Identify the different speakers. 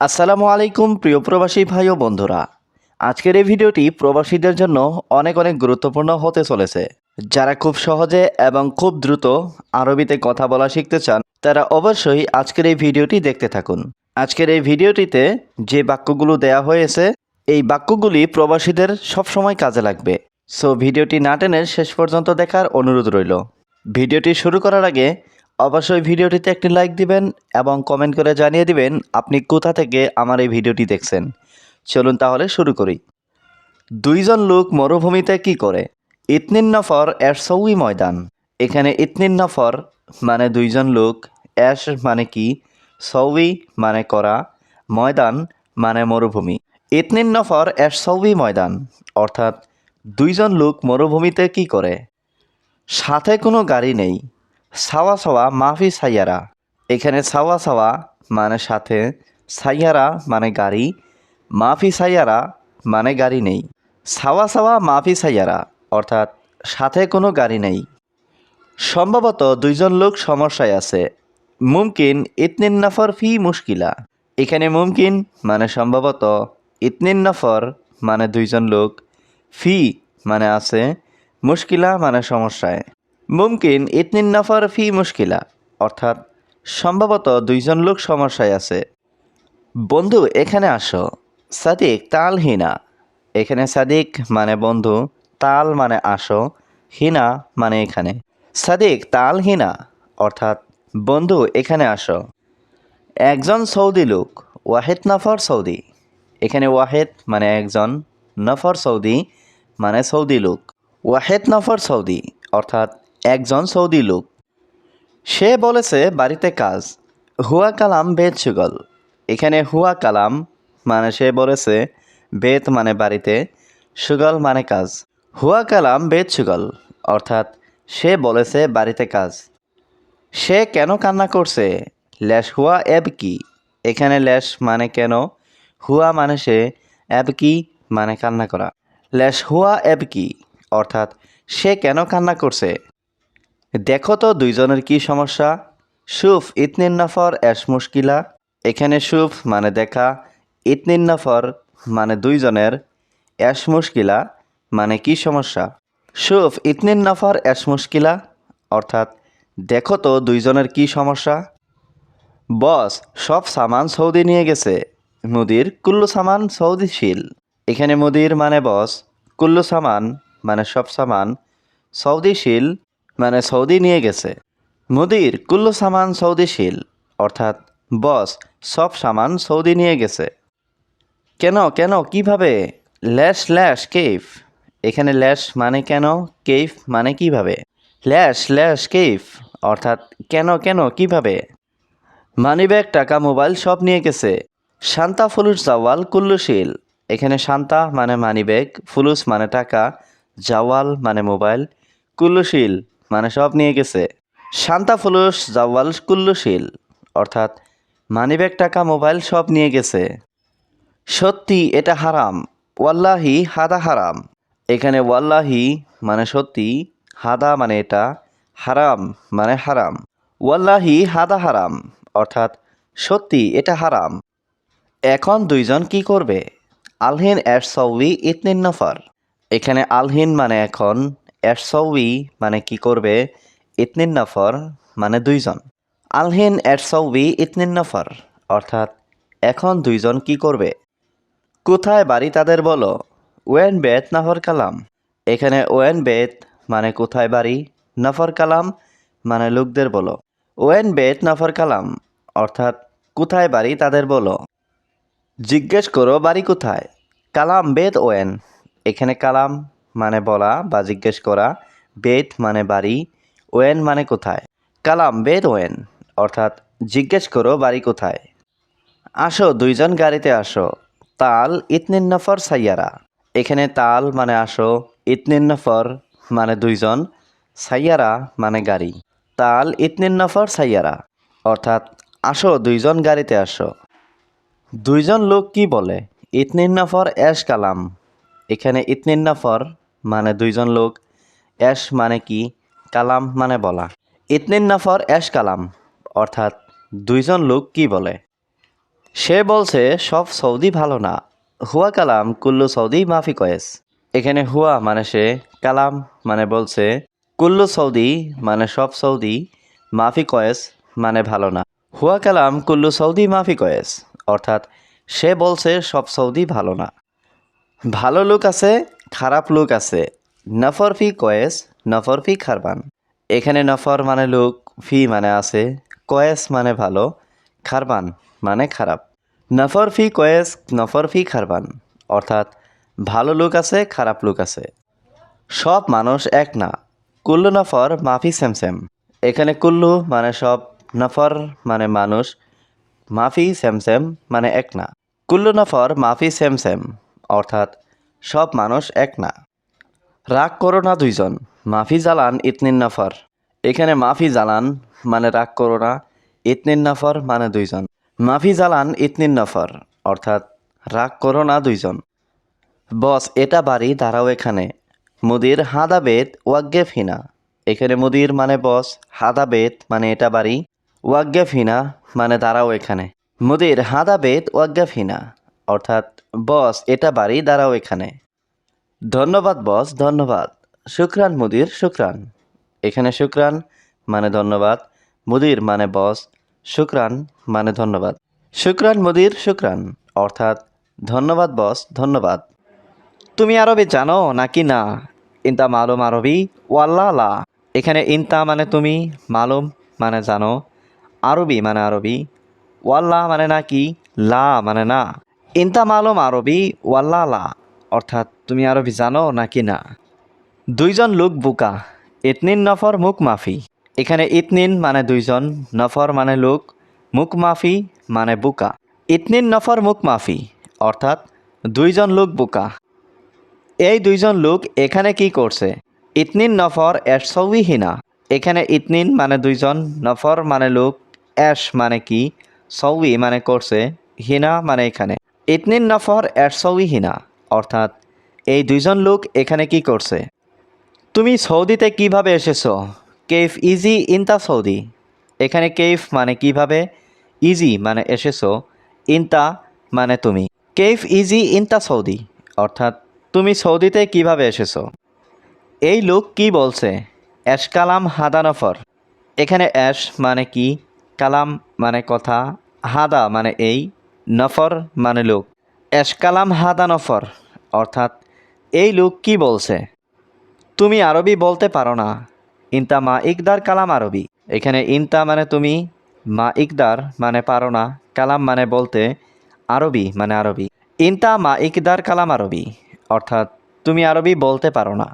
Speaker 1: আসসালামু আলাইকুম, প্রিয় প্রবাসী ভাই ও বন্ধুরা। আজকের এই ভিডিওটি প্রবাসীদের জন্য অনেক অনেক গুরুত্বপূর্ণ হতে চলেছে। যারা খুব সহজে এবং খুব দ্রুত আরবিতে কথা বলা শিখতে চান, তারা অবশ্যই আজকের এই ভিডিওটি দেখতে থাকুন। আজকের এই ভিডিওটিতে যে বাক্যগুলো দেয়া হয়েছে, এই বাক্যগুলি প্রবাসীদের সবসময় কাজে লাগবে। সো ভিডিওটি না টেনে শেষ পর্যন্ত দেখার অনুরোধ রইল। ভিডিওটি শুরু করার আগে অবশ্যই ভিডিওটিতে একটি লাইক দিবেন এবং কমেন্ট করে জানিয়ে দিবেন আপনি কোথা থেকে আমার এই ভিডিওটি দেখছেন। চলুন তাহলে শুরু করি। দুইজন লোক মরুভূমিতে কি করে? ইতনিন নফর এর সৌই ময়দান। এখানে ইতনিন নফর মানে দুইজন লোক অ্যাশ মানে কি? সৌই মানে করা, ময়দান মানে মরুভূমি। ইতনিন নফর এর সৌই ময়দান, অর্থাৎ দুইজন লোক মরুভূমিতে কি করে? সাথে কোনো গাড়ি নেই সাওয়া সাওয়া মাফি সাইয়ারা। এখানে সাওয়া সাওয়া মানে সাথে, সাইয়ারা মানে গাড়ি, মাফি সাইয়ারা মানে গাড়ি নেই। সাওয়া সাওয়া মাফি সাইয়ারা, অর্থাৎ সাথে কোনো গাড়ি নেই। সম্ভবত দুইজন লোক সমস্যায় আছে। মুমকিন ইতনিন নফর ফি মুশকিলা। এখানে মুমকিন মানে সম্ভবত ইতনিন নফর মানে দুইজন লোক। ফি মানে আছে, মুশকিলা মানে সমস্যায়। মুমকিন ইতনিন নফর ফি মুশকিলা, অর্থাৎ সম্ভবত দুইজন লোক সমস্যায় আছে। বন্ধু, এখানে আসো। সাদিক, তাল হিনা। এখানে সাদিক মানে বন্ধু, তাল মানে আসো, হিনা মানে এখানে। সাদিক, তাল হিনা, অর্থাৎ বন্ধু, এখানে আসো। একজন সৌদি লোক, ওয়াহেদ নফর সৌদি। এখানে ওয়াহেদ মানে একজন, নফর সৌদি মানে সৌদি লোক। ওয়াহেদ নফর সৌদি, অর্থাৎ একজন সৌদি লোক। সে বলেছে, বাড়িতে কাজ। হুয়া কালাম বেদ সুগল এখানে হুয়া কালাম মানে সে বলেছে, বেদ মানে বাড়িতে সুগল মানে কাজ। হুয়া কালাম বেদ সুগল অর্থাৎ সে বলেছে, বাড়িতে কাজ। সে কেন কান্না করছে? ল্যাশ হুয়া এব কি? এখানে ল্যাশ মানে কেন? হুয়া মানে সে, এব কি? মানে কান্না করা। ল্যাশ হুয়া এব কি? অর্থাৎ সে কেন কান্না করছে? দেখো তো দুইজনের কি সমস্যা? সুফ ইতনিন নফর এস মুশকিলা। এখানে সুফ মানে দেখা ইতনিন নফর মানে দুইজনের। এস মুশকিলা মানে কি সমস্যা? সুফ ইতনিন নফর এস মুশকিলা। অর্থাৎ, দেখো তো দুইজনের কি সমস্যা? বস, সব সামান সৌদি নিয়ে গেছে। মুদির কুল্লু সামান সৌদিশীল। এখানে মুদির মানে বস, কুল্লু সামান মানে সব সামান সৌদিশীল। মানে সৌদি নিয়ে গেছে। মুদির কুল্লু সামান সৌদিশীল অর্থাৎ বস, সব সামান সৌদি নিয়ে গেছে। কেন কেন, কীভাবে? ল্যাশ ল্যাশ কেফ এখানে ল্যাশ মানে কেন কেফ মানে কীভাবে? ল্যাশ ল্যাশ কেফ অর্থাৎ কেন কেন, কীভাবে? মানিব্যাগ, টাকা, মোবাইল সব নিয়ে গেছে। শান্তা ফুলুস জাওয়াল কুল্লুশীল এখানে শান্তা মানে মানিব্যাগ, ফুলুস মানে টাকা, জাওয়াল মানে মোবাইল কুল্লুশীল মানে সব নিয়ে গেছে। শান্তা ফুলুস, জাওয়াল কুল্লুশীল, অর্থাৎ মানিব্যাগ টাকা, মোবাইল সব নিয়ে গেছে। সত্যি এটা হারাম। ওয়াল্লাহি, হাদা হারাম। এখানে ওয়াল্লাহি মানে সত্যি, হাদা মানে এটা, হারাম মানে হারাম। ওয়াল্লাহি, হাদা হারাম, অর্থাৎ সত্যি এটা হারাম। এখন দুইজন কি করবে? আলহিন এরসৌই ইতনিন নফর। এখানে আলহিন মানে এখন এরসৌই মানে কি করবে? ইতনিন নফর মানে দুইজন। আলহিন এরসৌই ইতনিন নফর, অর্থাৎ এখন দুইজন কি করবে? কোথায় বাড়ি তাদের বলো। ওয়েন বেত নফর কালাম। এখানে ওয়েন বেত মানে কোথায় বাড়ি? নফর কালাম মানে লোকদের বলো। ওয়েন বেত নফর কালাম, অর্থাৎ কোথায় বাড়ি তাদের বলো। জিজ্ঞেস করো বাড়ি কোথায়? কালাম বেদ ওয়েন। এখানে কালাম মানে বলা বা জিজ্ঞেস করা বেদ মানে বাড়ি, ওয়েন মানে কোথায়? কালাম বেদ ওয়েন, অর্থাৎ জিজ্ঞেস করো বাড়ি কোথায়। আসো, দুইজন গাড়িতে আসো। তাল ইতনিন নফর সাইয়ারা। এখানে তাল মানে আসো, ইতনিন নফর মানে দুইজন, সাইয়ারা মানে গাড়ি। তাল ইতনিন নফর সাইয়ারা, অর্থাৎ আসো, দুইজন গাড়িতে আসো। দুইজন লোক কি বলে? ইতনিন নফর এশ কালাম। এখানে ইতনিন নফর মানে দুইজন লোক এশ মানে কি? কালাম মানে বলা। ইতনিন নাফর এশ কালাম। অর্থাৎ দুইজন লোক কি বলে? সে বলছে, সব সৌদি ভালো না। হুয়া কালাম কুল্লু সৌদি মাফি কয়েস। এখানে হুয়া মানে সে, কালাম মানে বলছে, কুল্লু সৌদি মানে সব সৌদি, মাফি কয়েস মানে ভালো না। হুয়া কালাম কুল্লু সৌদি মাফি কয়েস, অর্থাৎ সে বলছে, সব সৌদি ভালো না। ভালো লোক আছে খারাপ লোক আছে। নফর ফি কয়েস, নফর ফি খারবান। এখানে নফর মানে লোক, ফি মানে আছে, কয়েস মানে ভালো, খারবান মানে খারাপ। নফর ফি কয়েস, নফর ফি খারবান, অর্থাৎ ভালো লোক আছে, খারাপ লোক আছে। সব মানুষ এক না, কুল্লু নফর, মাফি স্যামস্যাম এখানে কুল্লু মানে সব, নফর মানে মানুষ, মাফি স্যামস্যাম মানে এক না। কুল্লু নফর, মাফি স্যামস্যাম অর্থাৎ সব মানুষ এক না। রাগ করো না দুইজন। মাফি জালান ইতনিন নফর। এখানে মাফি জালান মানে রাগ করো না ইতনিন নফর মানে দুইজন। মাফি জালান ইতনিন নফর, অর্থাৎ রাগ করো না দুইজন। বস, এটা বাড়ি, দাঁড়াও এখানে। মুদির হাদাবেদ ওয়াগ্গেফ হিনা এখানে মুদির মানে বস হাদাবেদ মানে এটা বাড়ি ওয়াগ্গেফ হিনা মানে দাঁড়াও এখানে। মুদির হাদাবেদ ওয়াগ্গেফ হিনা অর্থাৎ বস, এটা বাড়ি, দাঁড়াও এখানে। ধন্যবাদ, বস, ধন্যবাদ। শুক্রান, মুদির, শুক্রান। এখানে শুক্রান মানে ধন্যবাদ। মুদির মানে বস। শুক্রান মানে ধন্যবাদ। শুক্রান, মুদির, শুক্রান। অর্থাৎ, ধন্যবাদ, বস, ধন্যবাদ। তুমি আরবি জানো নাকি না? ইনতা মালুম আরবি? ওয়াল্লা এখানে ইনতা মানে তুমি, মালুম মানে জানো। আরবি মানে আরবি। ওয়াল্লা মানে নাকি লা মানে না। ইনতা মালুম আরবি ওয়াল্লা লা অর্থাৎ তুমি আরবি জানো নাকি না? দুইজন লোক বোকা, ইতনিন নফর, মুখ মাফি। এখানে ইতনিন মানে দুইজন, নফর মানে লোক, মুখ মাফি মানে বোকা। ইতনিন নফর, মুখ মাফি, অর্থাৎ দুইজন লোক বোকা। এই দুইজন লোক এখানে কি করছে? ইতনিন নফর হিনা এখানে ইতনিন মানে দুইজন, নফর মানে লোক, এস মানে কি? সৌই মানে করছে, হিনা মানে এখানে। ইতনিন নফর এসৌই হিনা অর্থাৎ এই দুইজন লোক এখানে কি করছে? তুমি সৌদিতে কীভাবে এসেছ? কেফ ইজি ইনতা সৌদি? এখানে কেফ মানে কীভাবে? ইজি মানে এসেছ, ইনতা মানে তুমি। কেফ ইজি ইনতা সৌদি, অর্থাৎ তুমি সৌদিতে কীভাবে এসেছ? এই লোক কি বলছে? অ্যাশ কালাম হাদানফর। এখানে অ্যাশ মানে কি? কালাম মানে কথা, হাদা মানে এই। নফর মানে লোক। অ্যাশ কালাম হাদা নফর, অর্থাৎ এই লোক কি বলছে? তুমি আরবি বলতে পারো না। ইনতা মা ইকদার কালাম আরবি। এখানে ইনতা মানে তুমি, মা ইকদার মানে পারো না। কালাম মানে বলতে আরবি মানে আরবি। ইনতা মা ইকদার কালাম আরবি, অর্থাৎ তুমি আরবি বলতে পারো না।